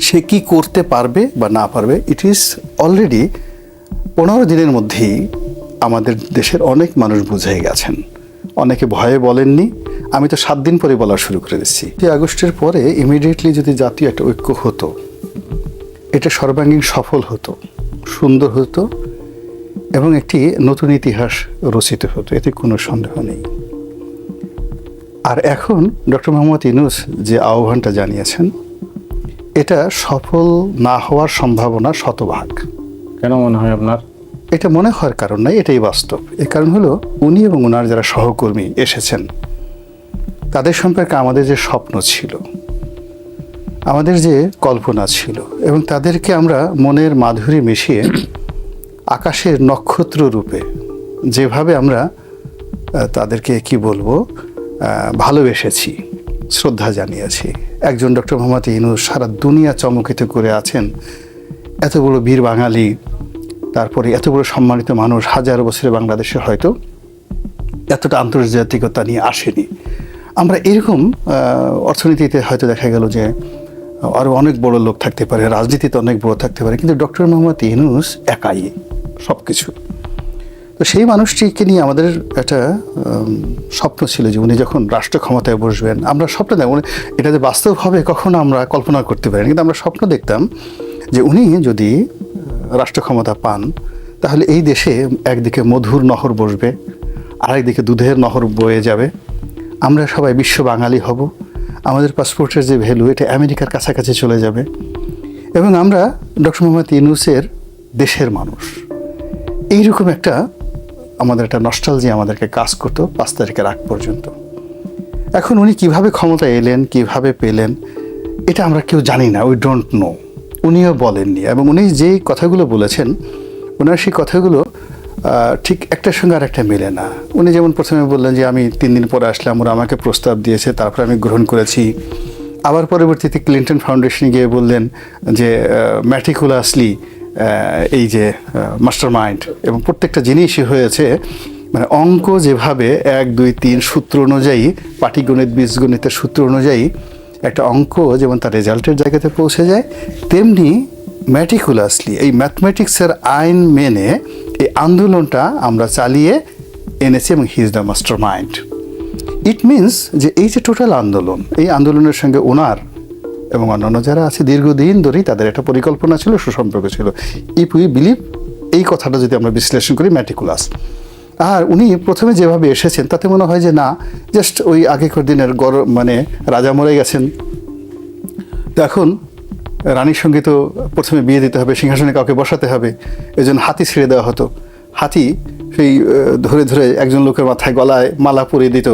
সে কি করতে পারবে বা না পারবে ইট ইজ অলরেডি পনেরো দিনের মধ্যেই আমাদের দেশের অনেক মানুষ বুঝে গেছেন। অনেকে ভয়ে বলেননি। আমি তো সাত দিন পরে বলা শুরু করে দিচ্ছি। আগস্টের পরে ইমিডিয়েটলি যদি জাতীয় একটা ঐক্য হতো, এটা সর্বাঙ্গীন সফল হতো, সুন্দর হতো এবং একটি নতুন ইতিহাস রচিত হতো, এতে কোনো সন্দেহ নেই। আর এখন ডক্টর মোহাম্মদ ইনুস যে আহ্বানটা জানিয়েছেন এটা সফল না হওয়ার সম্ভাবনা শতভাগ। কেন মনে হয় আপনার? এটা মনে হওয়ার কারণ নাই এটাই বাস্তব। এর কারণ হলো উনি এবং ওনার যারা সহকর্মী এসেছেন তাদের সম্পর্কে আমাদের যে স্বপ্ন ছিল আমাদের যে কল্পনা ছিল এবং তাদেরকে আমরা মনের মাধুরী মিশিয়ে আকাশের নক্ষত্র রূপে যেভাবে আমরা তাদেরকে কি বলব ভালোবেসেছি শ্রদ্ধা জানিয়েছি। একজন ডক্টর মোহাম্মদ ইনুস সারা দুনিয়া চমকিত করে আছেন। এত বড় বীর বাঙালি, তারপরে এত বড় সম্মানিত মানুষ হাজার বছরে বাংলাদেশে হয়তো এতটা আন্তর্জাতিকতা নিয়ে আসেনি। আমরা এরকম অর্থনীতিতে হয়তো দেখা গেল যে আরও অনেক বড় লোক থাকতে পারে, রাজনীতিতে অনেক বড় থাকতে পারে, কিন্তু ডক্টর মোহাম্মদ ইনুস একাই সব কিছু তো সেই মানুষটিকে নিয়ে আমাদের একটা স্বপ্ন ছিল যে উনি যখন রাষ্ট্র ক্ষমতায় বসবেন, আমরা স্বপ্ন দেখ এটা যে বাস্তবভাবে কখনো আমরা কল্পনা করতে পারি কিন্তু আমরা স্বপ্ন দেখতাম যে উনি যদি রাষ্ট্র ক্ষমতা পান, তাহলে এই দেশে একদিকে মধুর নহর বসবে, আরেকদিকে দুধের নহর বয়ে যাবে। আমরা সবাই বিশ্ব বাঙালি হব, আমাদের পাসপোর্টের যে ভ্যালু, এটা আমেরিকার কাছাকাছি চলে যাবে। এবং আমরা ডক্টর মোহাম্মদ ইউনুসের দেশের মানুষ। এইরকম একটা আমাদের একটা নস্টালজি আমাদেরকে কাজ করতো পাঁচ তারিখের আগ পর্যন্ত। এখন উনি কীভাবে ক্ষমতা এলেন, কীভাবে পেলেন, এটা আমরা কেউ জানি না উই ডোন্ট নো উনিও বলেননি এবং উনি যেই কথাগুলো বলেছেন, ওনার সেই কথাগুলো ঠিক একটার সঙ্গে আর একটা মেলে না। উনি যেমন প্রথমে বললেন যে, আমি তিন দিন পরে আসলাম, ওরা আমাকে প্রস্তাব দিয়েছে, তারপরে আমি গ্রহণ করেছি। আবার পরবর্তীতে ক্লিন্টন ফাউন্ডেশনে গিয়ে বললেন যে ম্যাটিকুলাসলি এই যে মাস্টার মাইন্ড এবং প্রত্যেকটা জিনিসই হয়েছে মানে অঙ্ক যেভাবে এক, দুই, তিন সূত্র অনুযায়ী, পাটিগণিত, বীজগণিতের সূত্র অনুযায়ী একটা অঙ্ক যেমন তার রেজাল্টের জায়গাতে পৌঁছে যায়, তেমনি ম্যাটিকুলাসলি এই ম্যাথমেটিক্সের আইন মেনে এই আন্দোলনটা আমরা চালিয়ে এনেছি এবং he is the mastermind it means যে এই যে টোটাল আন্দোলন, এই আন্দোলনের সঙ্গে ওনার এবং অন্যান্য যারা আছে, দীর্ঘদিন ধরেই তাদের একটা পরিকল্পনা ছিল, সুসম্পর্ক ছিল। ইফ উই বিলিভ, এই কথাটা যদি আমরা বিশ্লেষণ করি, ম্যাটিকুলাস। আর উনি প্রথমে যেভাবে এসেছেন, তাতে মনে হয় যে না, জাস্ট ওই আগেকার দিনের গরম মানে রাজা মরে গেছেন। তো এখন রানীর সঙ্গে তো প্রথমে বিয়ে দিতে হবে, সিংহাসনে কাউকে বসাতে হবে এই জন্য হাতি ছেড়ে দেওয়া হতো। হাতি সেই ধরে ধরে একজন লোকের মাথায় গলায় মালা পরিয়ে দিত,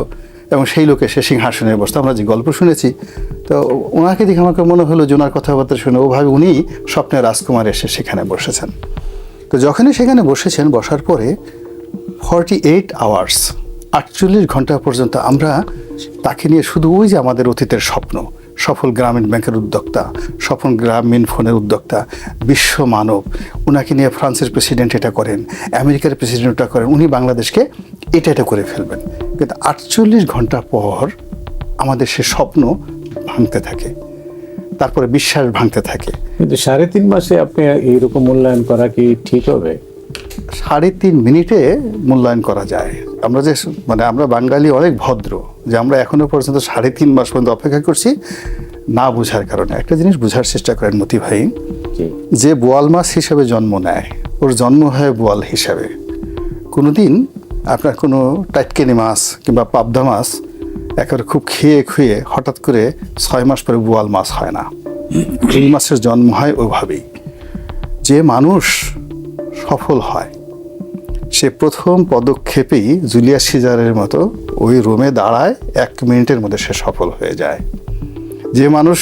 এবং সেই লোকে সে সিংহাসনে বসতো। আমরা যে গল্প শুনেছি তো ওনাকে দেখে আমাকে মনে হলো যে ওনার কথাবার্তা শুনে ওভাবে উনি স্বপ্নের রাজকুমার এসে সেখানে বসেছেন। তো যখনই সেখানে বসেছেন, বসার পরে ফর্টি এইট আওয়ার্স আটচল্লিশ ঘণ্টা পর্যন্ত আমরা তাকে নিয়ে শুধু ওই যে আমাদের অতীতের স্বপ্ন, সফল গ্রামীণ ব্যাংকের উদ্যোক্তা, সফল গ্রামীণ ফোনের উদ্যোক্তা, বিশ্ব মানব ওনাকে নিয়ে ফ্রান্সের প্রেসিডেন্ট এটা করেন, আমেরিকার প্রেসিডেন্ট এটা করেন, উনি বাংলাদেশকে এটা এটা করে ফেলবেন। কিন্তু আটচল্লিশ ঘণ্টা পর আমাদের সে স্বপ্ন ভাঙতে থাকে তারপরে বিশ্বাস ভাঙতে থাকে। কিন্তু সাড়ে তিন মাসে আপনি এইরকম মূল্যায়ন করা কি ঠিক হবে? সাড়ে তিন মিনিটে মূল্যায়ন করা যায়। আমরা যে মানে আমরা বাঙালি অনেক ভদ্র যে আমরা এখনও পর্যন্ত সাড়ে তিন মাস পর্যন্ত অপেক্ষা করছি না বোঝার কারণে। একটা জিনিস বোঝার চেষ্টা করেন মতি ভাই যে বোয়াল মাছ হিসাবে জন্ম নেয় ওর জন্ম হয় বোয়াল হিসাবে। কোনোদিন আপনার কোনো টাইটকেনি মাছ কিংবা পাবদা মাছ একেবারে খুব খেয়ে খুয়ে হঠাৎ করে ছয় মাস পরে বোয়াল মাছ হয় না। এই মাছের জন্ম হয় ওইভাবেই যে মানুষ সফল হয়, সে প্রথম পদক্ষেপেই জুলিয়াস সিজারের মতো ওই রোমে দাঁড়ায়, এক মিনিটের মধ্যে সে সফল হয়ে যায়। যে মানুষ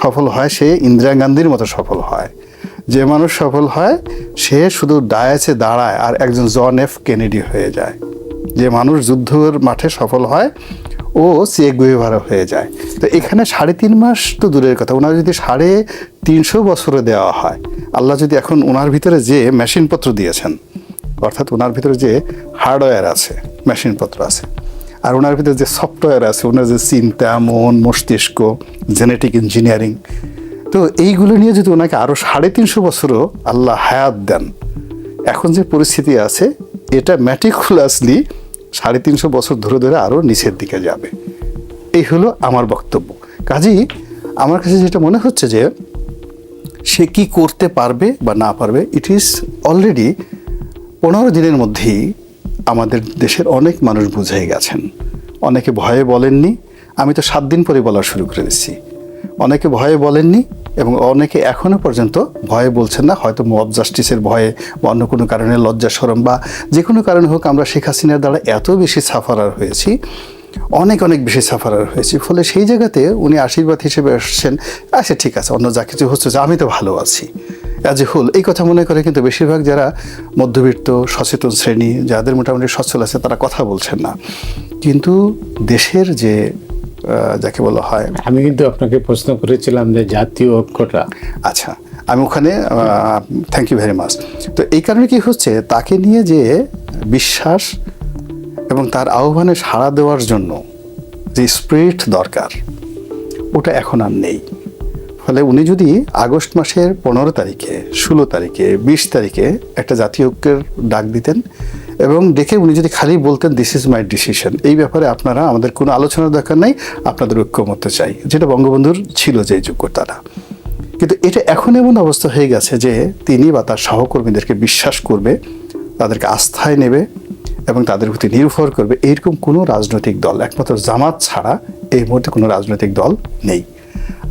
সফল হয়, সে ইন্দিরা গান্ধীর মতো সফল হয়। যে মানুষ সফল হয়, সে শুধু ডায়াচে দাঁড়ায় আর একজন জন এফ কেনেডি হয়ে যায়। যে মানুষ যুদ্ধের মাঠে সফল হয় ও চেক গুয়েভারা হয়ে যায়। তো এখানে সাড়ে তিন মাস তো দূরের কথা। ওনার যদি সাড়ে তিনশো বছরে দেওয়া হয়, আল্লাহ যদি এখন ওনার ভিতরে যে মেশিনপত্র দিয়েছেন, অর্থাৎ ওনার ভিতরে যে হার্ডওয়্যার আছে, মেশিনপত্র আছে, আর ওনার ভিতরে যে সফটওয়্যার আছে, ওনার যে চিন্তা, মন, মস্তিষ্ক, জেনেটিক ইঞ্জিনিয়ারিং, তো এইগুলো নিয়ে যদি ওনাকে আরও সাড়ে তিনশো বছরও আল্লাহ হায়াত দেন, এখন যে পরিস্থিতি আছে, এটা ম্যাটিকুলাসলি সাড়ে তিনশো বছর ধরে ধরে আরও নিচের দিকে যাবে। এই হলো আমার বক্তব্য। কাজেই আমার কাছে যেটা মনে হচ্ছে যে, সে কি করতে পারবে বা না পারবে ইট ইজ অলরেডি পনেরো দিনের মধ্যেই আমাদের দেশের অনেক মানুষ বুঝে গেছেন। অনেকে ভয়ে বলেননি, আমি তো সাত দিন পরে বলা শুরু করে দিচ্ছি। অনেকে ভয়ে বলেননি এবং অনেকে এখনও পর্যন্ত ভয়ে বলছেন না, হয়তো মব জাস্টিসের ভয়ে বা অন্য কোনো কারণে লজ্জা সরম বা যে কোনো কারণে হোক আমরা শেখ হাসিনার দ্বারা এত বেশি সাফারার হয়েছি, অনেক অনেক বেশি সাফারার হয়েছি। ফলে সেই জায়গাতে উনি আশীর্বাদ হিসেবে আসছেন আচ্ছা ঠিক আছে, অন্য যা কিছু হচ্ছে আমি তো ভালো আছি। অ্যাজ এ হোল এই কথা মনে করে কিন্তু বেশিরভাগ যারা মধ্যবিত্ত, সচেতন শ্রেণি, যাদের মোটামুটি সচ্ছল আছে, তারা কথা বলছেন না। কিন্তু দেশের যে যাকে বলা হয়। আমি কিন্তু আপনাকে প্রশ্ন করেছিলাম যে জাতীয় ঐক্যটা। আচ্ছা আমি ওখানে থ্যাংক ইউ ভেরি মাচ তো এই কারণে কি হচ্ছে তাকে নিয়ে যে বিশ্বাস এবং তার আহ্বানে সাড়া দেওয়ার জন্য যে স্পিরিট দরকার ওটা এখন আর নেই। ফলে উনি যদি আগস্ট মাসের পনেরো তারিখে ষোলো তারিখে বিশ তারিখে একটা জাতীয় ঐক্যের ডাক দিতেন এবং দেখে উনি যদি খালি বলতেন দিস ইজ মাই ডিসিশন এই ব্যাপারে আপনারা, আমাদের কোনো আলোচনার দরকার নেই, আপনাদের ঐক্যমত চাই। যেটা বঙ্গবন্ধুর ছিল যে যোগ্যতাটা। কিন্তু এটা এখন এমন অবস্থা হয়ে গেছে যে তিনি বা তার সহকর্মীদেরকে বিশ্বাস করবে, তাদেরকে আস্থায় নেবে এবং তাদের প্রতি নির্ভর করবে। এরকম কোনো রাজনৈতিক দল, একমাত্র জামাত ছাড়া এই মুহূর্তে কোনো রাজনৈতিক দল নেই।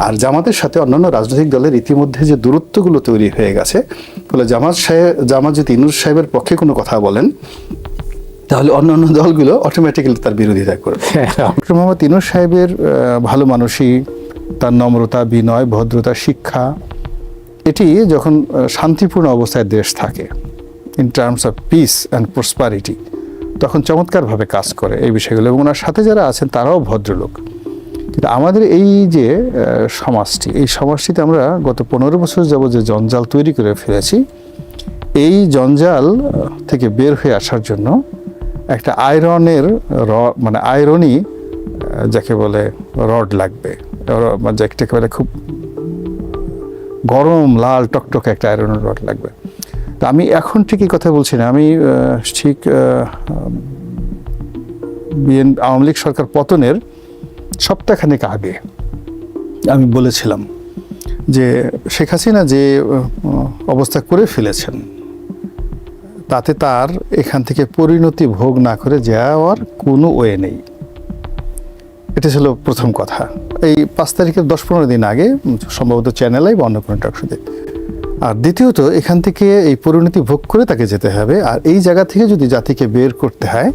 আর জামাতের সাথে অন্যান্য রাজনৈতিক দলের ইতিমধ্যে যে দূরত্বগুলো তৈরি হয়ে গেছে ফলে জামাত সাহেব জামাত যদি ইনুর সাহেবের পক্ষে কোনো কথা বলেন তাহলে অন্যান্য দলগুলো অটোমেটিক্যালি তার বিরোধিতা করবে। ডক্টর মোহাম্মদ ইনুর সাহেবের ভালো মানুষই তার নম্রতা বিনয় ভদ্রতা শিক্ষা এটি যখন শান্তিপূর্ণ অবস্থায় দেশ থাকে in terms of peace and prosperity তখন চমৎকারভাবে কাজ করে এই বিষয়গুলো। এবং ওনার সাথে যারা আছেন তারাও ভদ্রলোক। কিন্তু আমাদের এই যে সমাজটি, এই সমাজটিতে আমরা গত পনেরো বছর যাব যে জঞ্জাল তৈরি করে ফেলেছি, এই জঞ্জাল থেকে বের হয়ে আসার জন্য একটা আয়রনের র মানে আয়রনই যাকে বলে রড লাগবে। যাকে বলে খুব গরম, লাল, টকটকে একটা আয়রনের রড লাগবে। তা আমি এখন ঠিকই কথা বলছি না। আমি ঠিক বিএন, আওয়ামী লীগ সরকার পতনের সপ্তাহখানেক আগে আমি বলেছিলাম যে শেখ হাসিনা যে অবস্থা করে ফেলেছেন, তাতে তার এখান থেকে পরিণতি ভোগ না করে যাওয়ার কোনো ওয়ে নেই। এটা ছিল প্রথম কথা। এই পাঁচ তারিখের দশ পনেরো দিন আগে সম্ভবত চ্যানেলে বা অন্য কোনো আর দ্বিতীয়ত, এখান থেকে এই পরিণতি ভোগ করে তাকে যেতে হবে। আর এই জায়গা থেকে যদি জাতিকে বের করতে হয়,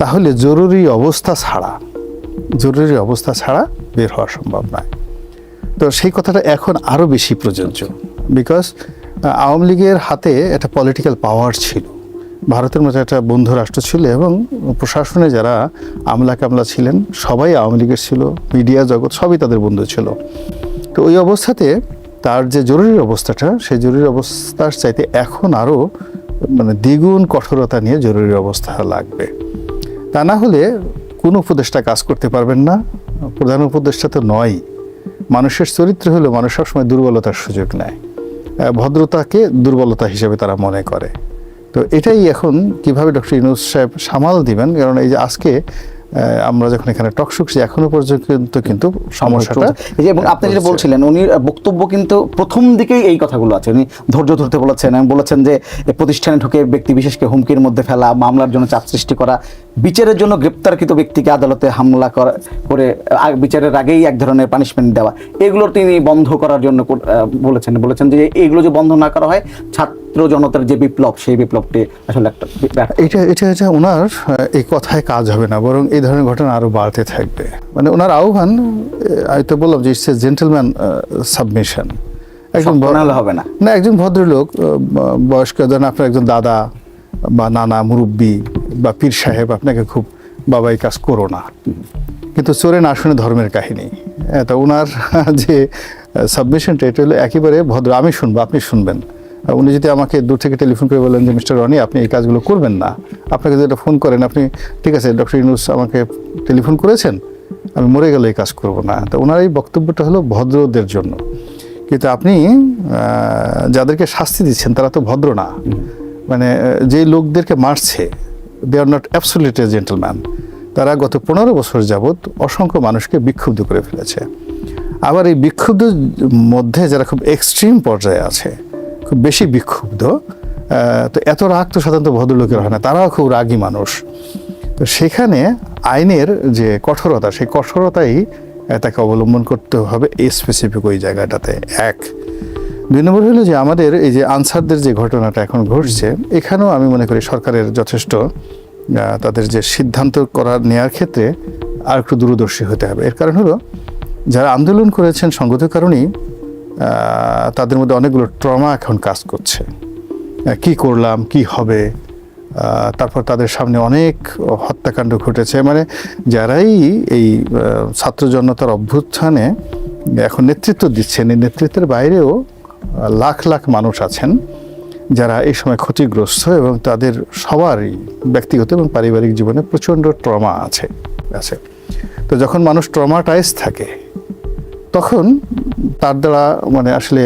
তাহলে জরুরি অবস্থা ছাড়া জরুরি অবস্থা ছাড়া বের হওয়া সম্ভব নয়। তো সেই কথাটা এখন আরও বেশি প্রযোজ্য। বিকজ আওয়ামী লীগের হাতে একটা পলিটিক্যাল পাওয়ার ছিল। ভারতের মতো একটা বন্ধু রাষ্ট্র ছিল এবং প্রশাসনে যারা আমলা কামলা ছিলেন, সবাই আওয়ামী লীগের ছিল, মিডিয়া জগৎ সবই তাদের বন্ধু ছিল। তো ওই অবস্থাতে তার যে জরুরি অবস্থাটা, সেই জরুরি অবস্থার চাইতে এখন আরও মানে দ্বিগুণ কঠোরতা নিয়ে জরুরি অবস্থা লাগবে। তা না হলে কোনো উপদেষ্টা কাজ করতে পারবেন না। প্রধান উপদেষ্টা তো নয়। মানুষের চরিত্র হলো মানুষ সবসময় দুর্বলতার সুযোগ নেয়। ভদ্রতাকে দুর্বলতা হিসেবে তারা মনে করে। তো এটাই এখন কীভাবে ডক্টর ইনুস সাহেব সামাল দিবেন? কারণ এই যে আজকে আমরা যখন এখানে টক শুকছি এখনও পর্যন্ত কিন্তু সমস্যাটা এই যে এবং আপনি যেটা বলছিলেন উনি বক্তব্য কিন্তু প্রথম দিকেই এই কথাগুলো আছে। উনি ধৈর্য ধরতে বলেছেন এবং বলেছেন যে প্রতিষ্ঠানে ঢুকে ব্যক্তি বিশেষকে হুমকির মধ্যে ফেলা মামলার জন্য চাপ সৃষ্টি করা বিচারের জন্য গ্রেপ্তারকৃত ব্যক্তিকে আদালতে হামলা করা বিচারের আগেই এক ধরনের পানিশমেন্ট দেওয়া। এগুলো তিনি বন্ধ করার জন্য বলেছেন। বলেছেন যে এগুলো যে বন্ধ না করা হয় ছাত্র জনতার যে বিপ্লব সেই বিপ্লবটি আসলে একটা এটা এটা এটা ওনার এই কথায় কাজ হবে না। বরং এই ধরনের ঘটনা আরও বাড়তে থাকবে। মানে ওনার আহ্বান আহ, আমি তো বললাম যে ইটস এ জেন্টেলম্যান সাবমিশন। একজন হবে না। না একজন ভদ্রলোক বয়স্ক ধরেন আপনার একজন দাদা বা নানা মুরব্বী বা পীর সাহেব আপনাকে খুব বাবা এই কাজ করো না। কিন্তু চোরে না শুনে ধর্মের কাহিনী। তা ওনার যে সাবমিশনটা এটা হলো একেবারে ভদ্র। আমি শুনব আপনি শুনবেন। উনি যদি আমাকে দূর থেকে টেলিফোন করে বলেন যে মিস্টার রনি আপনি এই কাজগুলো করবেন না। আপনাকে যদি ফোন করেন আপনি ঠিক আছে ডক্টর ইউনুস আমাকে টেলিফোন করেছেন আমি মরে গেলে এই কাজ করব না। তো ওনার এই বক্তব্যটা হলো ভদ্রদের জন্য। কিন্তু আপনি যাদেরকে শাস্তি দিচ্ছেন তারা তো ভদ্র না। মানে আহ, যে লোকদেরকে মারছে they are not absolutely gentleman তারা গত পনেরো বছর যাবৎ অসংখ্য মানুষকে বিক্ষুব্ধ করে ফেলেছে। আবার এই বিক্ষুব্ধ মধ্যে যারা খুব এক্সট্রিম পর্যায়ে আছে খুব বেশি বিক্ষুব্ধ তো এত রাগ তো সাধারণত ভদ্রলোকের হয় না, তারাও খুব রাগী মানুষ। তো সেখানে আইনের যে কঠোরতা, সেই কঠোরতাই তাকে অবলম্বন করতে হবে এই স্পেসিফিক ওই জায়গাটাতে। এক। দুই নম্বর হলো যে আমাদের এই যে আনসারদের যে ঘটনাটা এখন ঘটছে, এখানেও আমি মনে করি সরকারের যথেষ্ট তাদের যে সিদ্ধান্ত করার নেওয়ার ক্ষেত্রে আর একটু দূরদর্শী হতে হবে। এর কারণ হলো, যারা আন্দোলন করেছেন সঙ্গত কারণেই তাদের মধ্যে অনেকগুলো ট্রমা এখন কাজ করছে। কি করলাম, কি হবে? তারপর তাদের সামনে অনেক হত্যাকাণ্ড ঘটেছে। মানে যারাই এই ছাত্র জনতার অভ্যুত্থানে এখন নেতৃত্ব দিচ্ছেন, এই নেতৃত্বের বাইরেও লাখ লাখ মানুষ আছেন যারা এই সময় ক্ষতিগ্রস্ত এবং তাদের সবারই ব্যক্তিগত এবং পারিবারিক জীবনে প্রচণ্ড ট্রমা আছে। আছে। তো যখন মানুষ ট্রমাটাইজ থাকে তখন তার দ্বারা মানে আসলে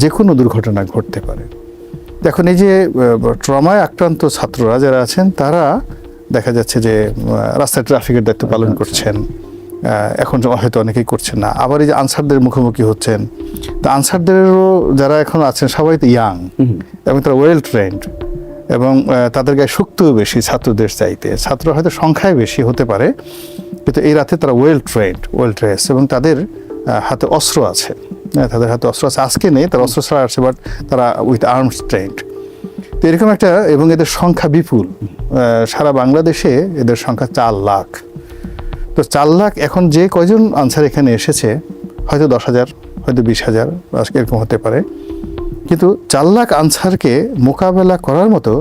যে কোনো দুর্ঘটনা ঘটতে পারে। দেখুন এই যে ট্রমায় আক্রান্ত ছাত্ররা যারা আছেন তারা দেখা যাচ্ছে যে রাস্তায় ট্রাফিকের দায়িত্ব পালন করছেন। এখন হয়তো অনেকেই করছেন না। আবার এই যে আনসারদের মুখোমুখি হচ্ছেন। তো আনসারদেরও যারা এখন আছেন সবাই তো ইয়াং এবং তারা ওয়েল ট্রেন্ড এবং তাদের গায়ে শক্তিও বেশি ছাত্রদের চাইতে। ছাত্র হয়তো সংখ্যায় বেশি হতে পারে কিন্তু এই রাতে তারা ওয়েল ট্রেন্ড ওয়েল ট্রেস এবং তাদের হাতে অস্ত্র আছে। হ্যাঁ, তাদের হাতে অস্ত্র আছে। আজকে নেই তারা অস্ত্র ছাড়া আছে বাট তারা উইথ আর্মস ট্রেন্ড তো এরকম একটা এবং এদের সংখ্যা বিপুল। সারা বাংলাদেশে এদের সংখ্যা চার লাখ। তো চার লাখ এখন যে কয়জন আনসার এখানে এসেছে হয়তো দশ হাজার হয়তো বিশ হাজার আজকে এরকম হতে পারে। কিন্তু চার লাখ আনসারকে মোকাবেলা করার মতো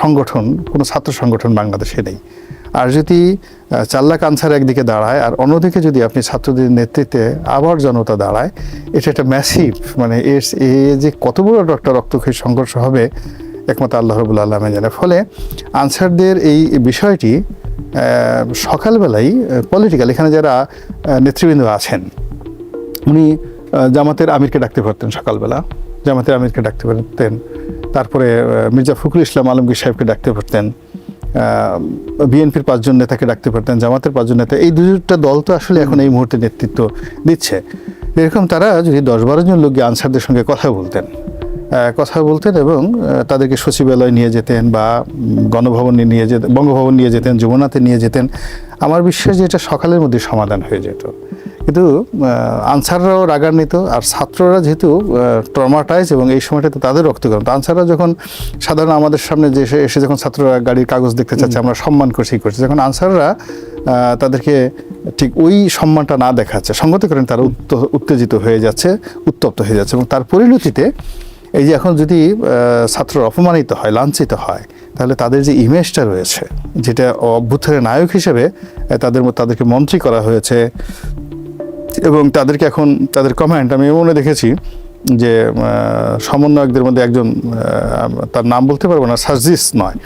সংগঠন কোনো ছাত্র সংগঠন বাংলাদেশে নেই। আর যদি চার লাখ আনসার একদিকে দাঁড়ায় আর অন্যদিকে যদি আপনি ছাত্রদের নেতৃত্বে আবার জনতা দাঁড়ায়, এটা একটা ম্যাসিভ মানে এর, এ যে কত বড় একটা রক্তক্ষয়ী সংঘর্ষ হবে, একমাত্র আল্লাহ রবুল্লা আলমে জানে। ফলে আনসারদের এই বিষয়টি সকালবেলাই পলিটিক্যাল এখানে যারা নেতৃবৃন্দ আছেন, উনি জামাতের আমিরকে ডাকতে পারতেন সকালবেলা। জামাতের আমিরকে ডাকতে পারতেন। তারপরে মির্জা ফখরুল ইসলাম আলমগীর সাহেবকে ডাকতে পারতেন। বিএনপির পাঁচজন নেতাকে ডাকতে পারতেন, জামাতের পাঁচজন নেতা। এই দুটা দল তো আসলে এখন এই মুহূর্তে নেতৃত্ব দিচ্ছে। এরকম তারা যদি দশ বারো জন লোক আনসারদের সঙ্গে কথা বলতেন কথা বলতেন এবং তাদেরকে সচিবালয় নিয়ে যেতেন বা গণভবনে নিয়ে যেতেন বঙ্গভবন নিয়ে যেতেন, যমুনাতে নিয়ে যেতেন, আমার বিশ্বাস যে এটা সকালের মধ্যে সমাধান হয়ে যেত। কিন্তু আনসাররাও রাগান্বিত আর ছাত্ররা যেহেতু ট্রমাটাইজ এবং এই সময়টাতে তাদের রক্ত রক্তকরণ তো আনসাররা যখন সাধারণ আমাদের সামনে যে এসে যখন ছাত্ররা গাড়ির কাগজ দেখতে চাচ্ছে আমরা সম্মান করছি করছি। যখন আনসাররা তাদেরকে ঠিক ওই সম্মানটা না দেখাচ্ছে সঙ্গত করেন তারা উত্ত- উত্তেজিত হয়ে যাচ্ছে উত্তপ্ত হয়ে যাচ্ছে এবং তার পরিণতিতে এই যে এখন যদি আহ, ছাত্ররা অপমানিত হয় লাঞ্ছিত হয় তাহলে তাদের যে ইমেজটা রয়েছে যেটা অভ্যুত্থানের নায়ক হিসেবে তাদের মধ্যে তাদেরকে মন্ত্রী করা হয়েছে এবং তাদেরকে এখন তাদের কমেন্ট আমি মনে দেখেছি যে সমন্বয়কদের মধ্যে একজন তার নাম বলতে পারব না, সার্জিস নয়,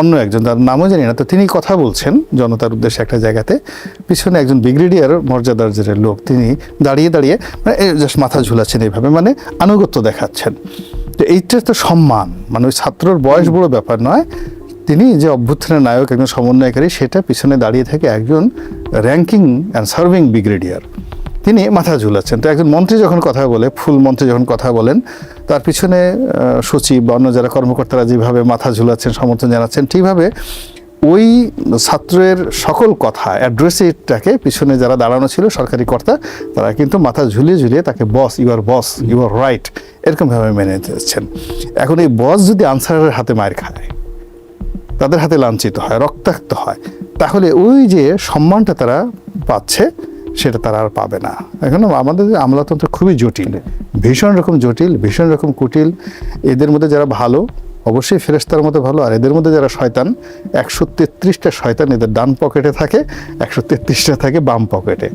অন্য একজন, তার নামও জানি না, তো তিনি কথা বলছেন জনতার উদ্দেশ্যে একটা জায়গাতে, পিছনে একজন ব্রিগেডিয়ার, মর্যাদার যে লোক, তিনি দাঁড়িয়ে দাঁড়িয়ে মানে জাস্ট মাথা ঝুলাচ্ছেন এইভাবে মানে আনুগত্য দেখাচ্ছেন। তো এইটা তো সম্মান মানে ওই ছাত্রর বয়স বড় ব্যাপার নয়, তিনি যে অভ্যুত্থানের নায়ক, একজন সমন্বয়কারী, সেটা পিছনে দাঁড়িয়ে থাকে একজন র্যাঙ্কিং অ্যান্ড সার্ভিং ব্রিগেডিয়ার তিনি মাথা ঝুলাচ্ছেন। তো একজন মন্ত্রী যখন কথা বলে, ফুল মন্ত্রী যখন কথা বলেন, তার পিছনে সচিব বা অন্য যারা কর্মকর্তারা যেভাবে মাথা ঝুলাচ্ছেন, সমর্থন জানাচ্ছেন, ঠিকভাবে ওই ছাত্রের সকল কথা অ্যাড্রেসিটাকে পিছনে যারা দাঁড়ানো ছিল, সরকারি কর্তা, তারা কিন্তু মাথা ঝুলিয়ে ঝুলিয়ে তাকে boss you are boss you are right এরকমভাবে মেনে যাচ্ছেন এখন এই বস যদি আনসারের হাতে মায়ের খায়, তাদের হাতে লাঞ্ছিত হয়, রক্তাক্ত হয়, তাহলে ওই যে সম্মানটা তারা পাচ্ছে সেটা তারা আর পাবে না। এখন আমাদের আমলাতন্ত্র খুবই জটিল। ভীষণ রকম জটিল, ভীষণ রকম কুটিল। এদের মধ্যে যারা ভালো, অবশ্যই ফেরেস্তার মতো ভালো। আর এদের মধ্যে যারা শয়তান, একশো তেত্রিশটা শয়তান এদের ডান পকেটে থাকে, একশো তেত্রিশটা থাকে বাম পকেটে।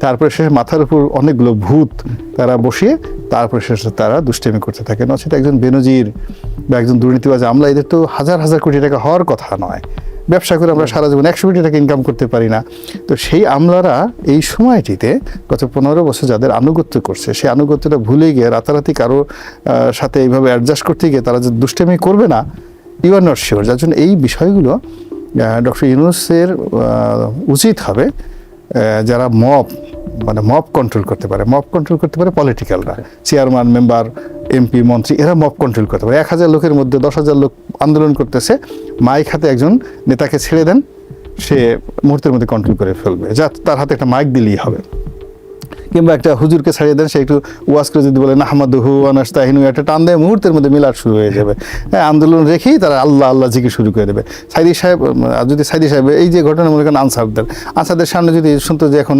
তারপরে শেষে মাথার উপর অনেকগুলো ভূত তারা বসিয়ে, তারপরে শেষে তারা দুষ্টামি করতে থাকে। নচেত একজন বেনজির বা একজন দুর্নীতিবাজ আমলা, এদের তো হাজার হাজার কোটি টাকা হওয়ার কথা নয়। ব্যবসা করে আমরা সারা জীবন একশো কোটি টাকা ইনকাম করতে পারি না। তো সেই আমলারা এই সময়টিতে গত পনেরো বছর যাদের আনুগত্য করছে সেই আনুগত্যটা ভুলে গিয়ে রাতারাতি কারও সাথে এইভাবে অ্যাডজাস্ট করতে গিয়ে তারা যে দুষ্টেমি করবে না ইউ আর নট শিওর যার জন্য এই বিষয়গুলো ডক্টর ইউনুসের উচিত হবে যারা মপ মানে মপ কন্ট্রোল করতে পারে মপ কন্ট্রোল করতে পারে পলিটিক্যালরা চেয়ারম্যান মেম্বার এমপি মন্ত্রী, এরা মপ কন্ট্রোল করতে পারে। এক হাজার লোকের মধ্যে দশ হাজার লোক আন্দোলন করতেছে, মাইক হাতে একজন নেতাকে ছেড়ে দেন, সে মুহূর্তের মধ্যে কন্ট্রোল করে ফেলবে। যা তার হাতে একটা মাইক দিলেই হবে। কিংবা একটা হুজুরকে ছাড়িয়ে দেন, সে একটু ওয়াজ করে যদি বলে, নাহমাদুহু আনাস্তাহিনু একটা টান দেয়, মুহূর্তের মধ্যে মিলাট শুরু হয়ে যাবে। হ্যাঁ আন্দোলন রেখেই তারা আল্লাহ আল্লাহ জিকে শুরু করে দেবে। সাইদি সাহেব যদি সাইদি সাহেব, এই যে ঘটনা মনে করেন আনসারদের আনসারদের সামনে যদি শুনতো যে এখন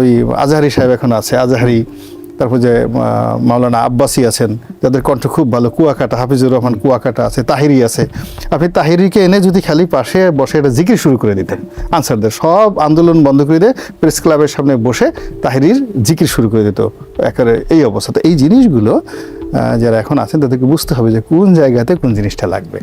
ওই আজহারি সাহেব এখন আছে, আজহারি তারপর যে মাওলানা আব্বাসী আছেন, যাদের কণ্ঠ খুব ভালো, কুয়াকাটা, হাফিজুর রহমান কুয়াকাটা আছে, তাহিরি আছে। আপনি তাহিরিকে এনে যদি খালি পাশে বসে এটা জিকির শুরু করে দিতেন। আনসারদের সব আন্দোলন বন্ধ করে দিয়ে প্রেস ক্লাবের সামনে বসে তাহিরির জিকির শুরু করে দিত। একেবারে এই অবস্থা। তো এই জিনিসগুলো যারা এখন আছেন তাদেরকে বুঝতে হবে যে কোন জায়গাতে কোন জিনিসটা লাগবে।